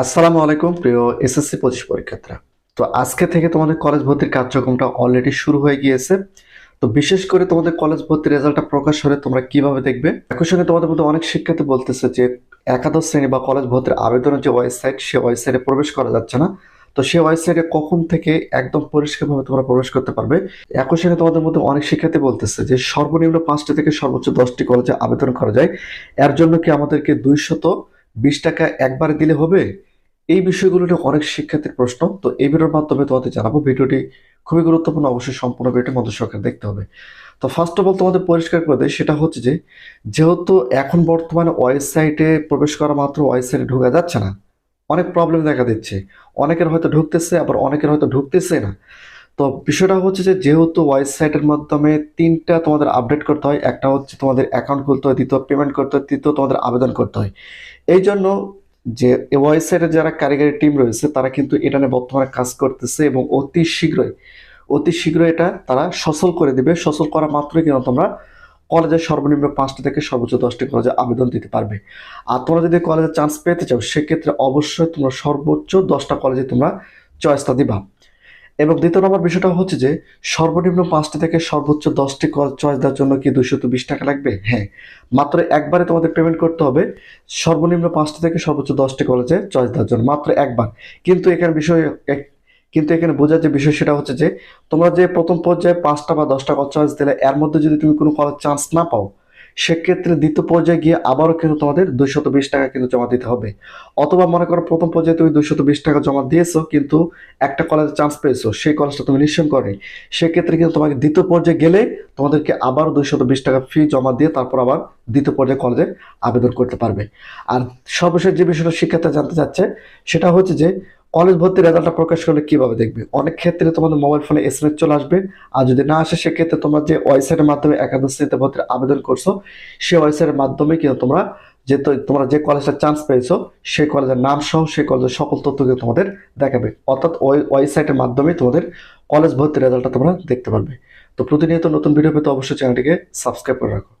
আসসালামু আলাইকুম, প্রিয় এসএসসি পঁচিশ পরীক্ষার্থীরা। তো আজকে থেকে তোমাদের কলেজ ভর্তির কার্যক্রমটা অলরেডি শুরু হয়ে গিয়েছে। তো বিশেষ করে তোমাদের কলেজ ভর্তির রেজাল্টটা প্রকাশ হলে তোমরা কীভাবে দেখবে? একই সঙ্গে তোমাদের মধ্যে অনেক শিক্ষার্থী বলতেছে যে, একাদশ শ্রেণি বা কলেজ ভর্তির আবেদনের যে ওয়েবসাইট, সে ওয়েবসাইটে প্রবেশ করা যাচ্ছে না। তো সেই ওয়েবসাইটে কখন থেকে একদম পরিষ্কারভাবে তোমরা প্রবেশ করতে পারবে? একই সঙ্গে তোমাদের মধ্যে অনেক শিক্ষার্থী বলতেছে যে, সর্বনিম্ন পাঁচটি থেকে সর্বোচ্চ দশটি কলেজে আবেদন করা যায়। এর জন্য কি আমাদেরকে দুইশত বিশ টাকা একবারে দিলে হবে? এই বিষয়গুলো নিয়ে অনেক শিক্ষার্থীর প্রশ্ন। তো এই ভিডিওর মাধ্যমে তোমাদের জানাব। ভিডিওটি খুবই গুরুত্বপূর্ণ, অবশ্যই সম্পূর্ণ ভিডিওটি মধ্যে সরকার দেখতে হবে। তো ফার্স্ট অফ অল তোমাদের পরিষ্কার করে দেয় সেটা হচ্ছে যে, যেহেতু এখন বর্তমানে ওয়েবসাইটে প্রবেশ করা মাত্র ওয়েবসাইটে ঢোকা যাচ্ছে না, অনেক প্রবলেম দেখা দিচ্ছে। অনেকের হয়তো ঢুকতেছে, আবার অনেকের হয়তো ঢুকতেছে না। তো বিষয়টা হচ্ছে যে, যেহেতু ওয়েবসাইটের মাধ্যমে তিনটা তোমাদের আপডেট করতে হয়, একটা হচ্ছে তোমাদের অ্যাকাউন্ট খুলতে হয়, দ্বিতীয় পেমেন্ট করতে হয়, তৃতীয় তোমাদের আবেদন করতে হয়। এই জন্য যে ওয়াইসের যারা কারিগরি টিম রয়েছে, তারা কিন্তু এটা নিয়ে বর্তমানে কাজ করতেছে এবং অতি শীঘ্রই অতি শীঘ্রই এটা তারা সচল করে দিবে। সচল করা মাত্রই কিন্তু তোমরা কলেজের সর্বনিম্ন পাঁচটি থেকে সর্বোচ্চ দশটি কলেজে আবেদন দিতে পারবে। আর তোমরা যদি কলেজে চান্স পেতে চাও, সেক্ষেত্রে অবশ্যই তোমরা সর্বোচ্চ দশটা কলেজে তোমরা চয়েসটা দিবা। এবং দ্বিতীয় নম্বর বিষয়টা হচ্ছে যে, সর্বনিম্ন পাঁচটি থেকে সর্বোচ্চ দশটি কল চয়েস দেওয়ার জন্য কি দুশো বিশ টাকা লাগবে? হ্যাঁ। মাত্র একবারে তোমাদের পেমেন্ট করতে হবে, সর্বনিম্ন পাঁচটি থেকে সর্বোচ্চ দশটি কলেজে চয়েস দেওয়ার জন্য, মাত্র একবার। কিন্তু এখানে বিষয় কিন্তু এখানে বোঝার যে বিষয় সেটা হচ্ছে যে, তোমরা যে প্রথম পর্যায়ে পাঁচটা বা দশটা কল চয়েস দিলে, এর মধ্যে যদি তুমি কোনো কলেজ চান্স না পাও সেক্ষেত্রে দ্বিতীয় পর্যায়ে গিয়ে আবারও কিন্তু তোমাদের দুইশত বিশ টাকা কিন্তু জমা দিতে হবে। অথবা মনে করো প্রথম পর্যায়ে তুমি দুইশত বিশ টাকা জমা দিয়েছ, কিন্তু একটা কলেজে চান্স পেয়েছ, সেই কলেজটা তুমি নিশ্চয় করে। সেক্ষেত্রে কিন্তু তোমাকে দ্বিতীয় পর্যায়ে গেলে তোমাদেরকে আবার দুইশত বিশ টাকা ফি জমা দিয়ে তারপর আবার দ্বিতীয় পর্যায়ে কলেজে আবেদন করতে পারবে। আর সর্বশেষ যে বিষয়টা শিক্ষার্থী জানতে চাচ্ছে, সেটা হচ্ছে যে কলেজ ভর্তির রেজাল্টটা প্রকাশ করলে কীভাবে দেখবে? অনেক ক্ষেত্রে তোমাদের মোবাইল ফোনে এস এম এস চলে আসবে। আর যদি না আসে, সেক্ষেত্রে তোমরা যে ওয়েবসাইটের মাধ্যমে একাদশ শ্রেণীতে ভর্তির আবেদন করছ, সেই ওয়েবসাইটের মাধ্যমে কিন্তু তোমরা যে তোমরা যে কলেজটা চান্স পেয়েছ, সেই কলেজের নাম সহ সেই কলেজের সকল তথ্য কিন্তু তোমাদের দেখাবে। অর্থাৎ ওই ওয়েবসাইটের মাধ্যমে তোমাদের কলেজ ভর্তির রেজাল্টটা তোমরা দেখতে পারবে। তো প্রতিনিয়ত নতুন ভিডিও পেতে অবশ্যই চ্যানেলটিকে সাবস্ক্রাইব করে রাখো।